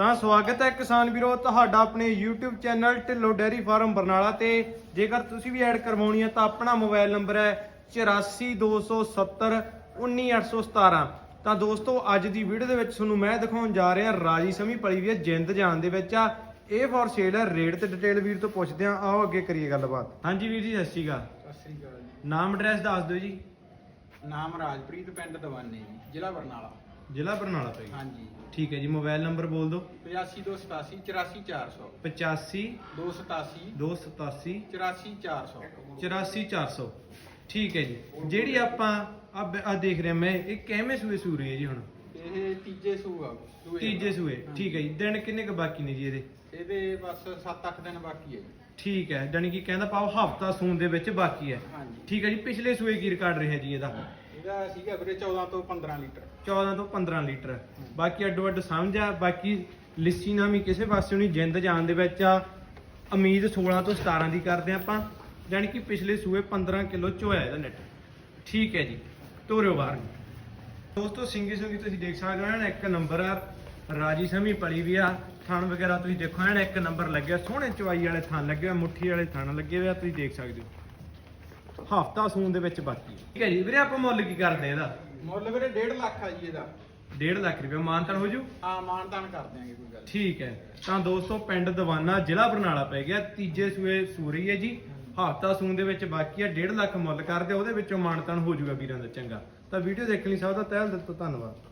ਤਾਂ ਸਵਾਗਤ ਹੈ ਕਿਸਾਨ ਵੀਰੋ ਤੁਹਾਡਾ ਆਪਣੇ YouTube channel Dhillon dairy farm Barnala ਤੇ। ਜੇਕਰ ਤੁਸੀਂ ਵੀ ਐਡ ਕਰਵਾਉਣੀ ਹੈ ਤਾਂ ਆਪਣਾ ਮੋਬਾਈਲ ਨੰਬਰ ਹੈ 8427 19817 ਤਾਂ ਦੋਸਤੋ ਅੱਜ ਦੀ ਵੀਡੀਓ ਦੇ ਵਿੱਚ ਤੁਹਾਨੂੰ ਮੈਂ ਦਿਖਾਉਣ ਜਾ ਰਿਹਾ ਰਾਜੀ ਸਮੀ ਪਲੀ ਵੀ ਹੈ ਜਿੰਦ ਜਾਨ ਦੇ ਵਿੱਚ ਆ। ਇਹ ਫॉर ਸੇਲ ਹੈ ਰੇਟ ਤੇ ਡਿਟੇਲ ਵੀਰ ਤੋਂ ਪੁੱਛਦੇ ਆ ਆਓ ਅੱਗੇ ਕਰੀਏ ਗੱਲਬਾਤ। ਹਾਂਜੀ ਵੀਰ ਜੀ ਸਤਿ ਸ਼੍ਰੀ ਅਕਾਲ। ਸਤਿ ਸ੍ਰੀ ਅਕਾਲ ਜੀ। ਨਾਮ ਐਡਰੈਸ ਦੱਸ ਦਿਓ ਜੀ। ਨਾਮ ਰਾਜਪ੍ਰੀਤ ਪਿੰਡ ਦਵਾਨੇ ਜ਼ਿਲ੍ਹਾ ਬਰਨਾਲਾ। ਜ਼ਿਲ੍ਹਾ ਬਰਨਾਲਾ ਜੀ ਹਾਂਜੀ। ਠੀਕ ਹੈ ਜੀ ਮੋਬਾਈਲ ਨੰਬਰ ਬੋਲ ਦਿਓ। 8287 84400 85 287 287 84400 84400 ਠੀਕ ਹੈ ਜੀ। ਜਿਹੜੀ ਆਪਾਂ ਆ ਦੇਖ ਰਹੇ ਮੈਂ ਇਹ ਕਿਵੇਂ ਸੂਏ ਸੂਰੇ ਹੈ ਜੀ ਹੁਣ? ਇਹ ਤੀਜੇ ਸੂਆ ਤੀਜੇ ਸੂਏ। ਠੀਕ ਹੈ ਜੀ। ਦਿਨ ਕਿੰਨੇ ਕ ਬਾਕੀ ਨੇ ਜੀ ਇਹਦੇ? ਇਹਦੇ ਬਸ 7-8 ਦਿਨ ਬਾਕੀ ਹੈ ਠੀਕ ਹੈ ਜਾਣੀ ਕਿ ਕਹਿੰਦਾ ਪਾਓ ਹਫਤਾ ਸੂਣ ਦੇ ਵਿੱਚ ਬਾਕੀ ਹੈ। ਠੀਕ ਹੈ ਜੀ ਪਿਛਲੇ ਸੂਏ ਕੀ ਰਿਕਾਰਡ ਰਿਹਾ ਜੀ ਇਹਦਾ? ਇਹਦਾ ਸੀਗਾ ਵੀਰੇ 14 ਤੋਂ 15 ਲੀਟਰ। 14 ਤੋਂ 15 ਲੀਟਰ। ਬਾਕੀ ਅੱਡੋ ਅੱਡ ਸਮਝ ਆ ਬਾਕੀ ਲਿੱਸੀ ਨਾਮੀ ਕਿਸੇ ਪਾਸੇ ਨਹੀਂ ਜਿੰਦ ਜਾਣ ਦੇ ਵਿੱਚ ਆ। ਉਮੀਦ 16 ਤੋਂ 17 ਦੀ ਕਰਦੇ ਆਪਾਂ ਜਾਣੀ ਕਿ ਪਿਛਲੇ ਸੂਏ 15 ਕਿਲੋ ਚੋਇਆ ਇਹਦਾ ਨੈਟ ਠੀਕ ਹੈ ਜੀ ਤੋਰਿਓ ਬਾਹਰ ਦੋਸਤੋ ਸਿੰਗੀ ਸਿੰਗੀ ਤੁਸੀਂ ਦੇਖ ਸਕਦੇ ਹੋ ਇੱਕ ਨੰਬਰ ਆ ਰਾਜੀ ਸਮੀ ਪਲੀ ਵੀ ਆ। ਥਣ ਵਗੈਰਾ ਤੁਸੀਂ ਦੇਖੋ ਇਹਨਾਂ ਇੱਕ ਨੰਬਰ ਲੱਗਿਆ ਸੋਹਣੇ ਚਵਾਈ ਵਾਲੇ ਥਣ ਲੱਗੇ ਮੁੱਠੀ ਵਾਲੇ ਥਣ ਲੱਗੇ ਹੋਏ ਆ ਤੁਸੀਂ ਦੇਖ ਸਕਦੇ ਹੋ। ਹਫਤਾ ਸੂਣ ਦੇ ਵਿੱਚ ਬਾਕੀ ਹੈ। ਠੀਕ ਹੈ ਜੀ ਵੀਰੇ ਆਪਾਂ ਮੁੱਲ ਕੀ ਕਰਦੇ ਆ ਇਹਦਾ? ਮੁੱਲ ਵੀਰੇ 1.5 ਲੱਖ ਆ ਜੀ ਇਹਦਾ। 1.5 ਲੱਖ ਰੁਪਏ ਮਾਨਤਨ ਹੋ ਜੂ? ਹਾਂ ਮਾਨਤਾਨ ਕਰ ਦਿਆਂਗੇ ਕੋਈ ਗੱਲ। ਠੀਕ ਹੈ ਤਾਂ ਦੋਸਤੋ ਪਿੰਡ ਦਵਾਨਾ ਜ਼ਿਲ੍ਹਾ ਬਰਨਾਲਾ ਪੈ ਗਿਆ ਤੀਜੇ ਸੂਏ ਸੂਰੀ ਹੈ ਜੀ। ਹਫਤਾ ਸੂਨ ਦੇ ਵਿੱਚ ਬਾਕੀ ਹੈ 1.5 ਲੱਖ ਮੁੱਲ ਕਰਦੇ ਉਹਦੇ ਵਿੱਚੋਂ ਮਾਨਤਨ ਹੋ ਜੂਗਾ ਵੀਰਾਂ ਦਾ ਚੰਗਾ। ਤਾਂ ਵੀਡੀਓ ਦੇਖਣ ਲਈ ਸਭ ਦਾ ਤਹਿ ਦਿਲ ਤੋਂ ਧੰਨਵਾਦ।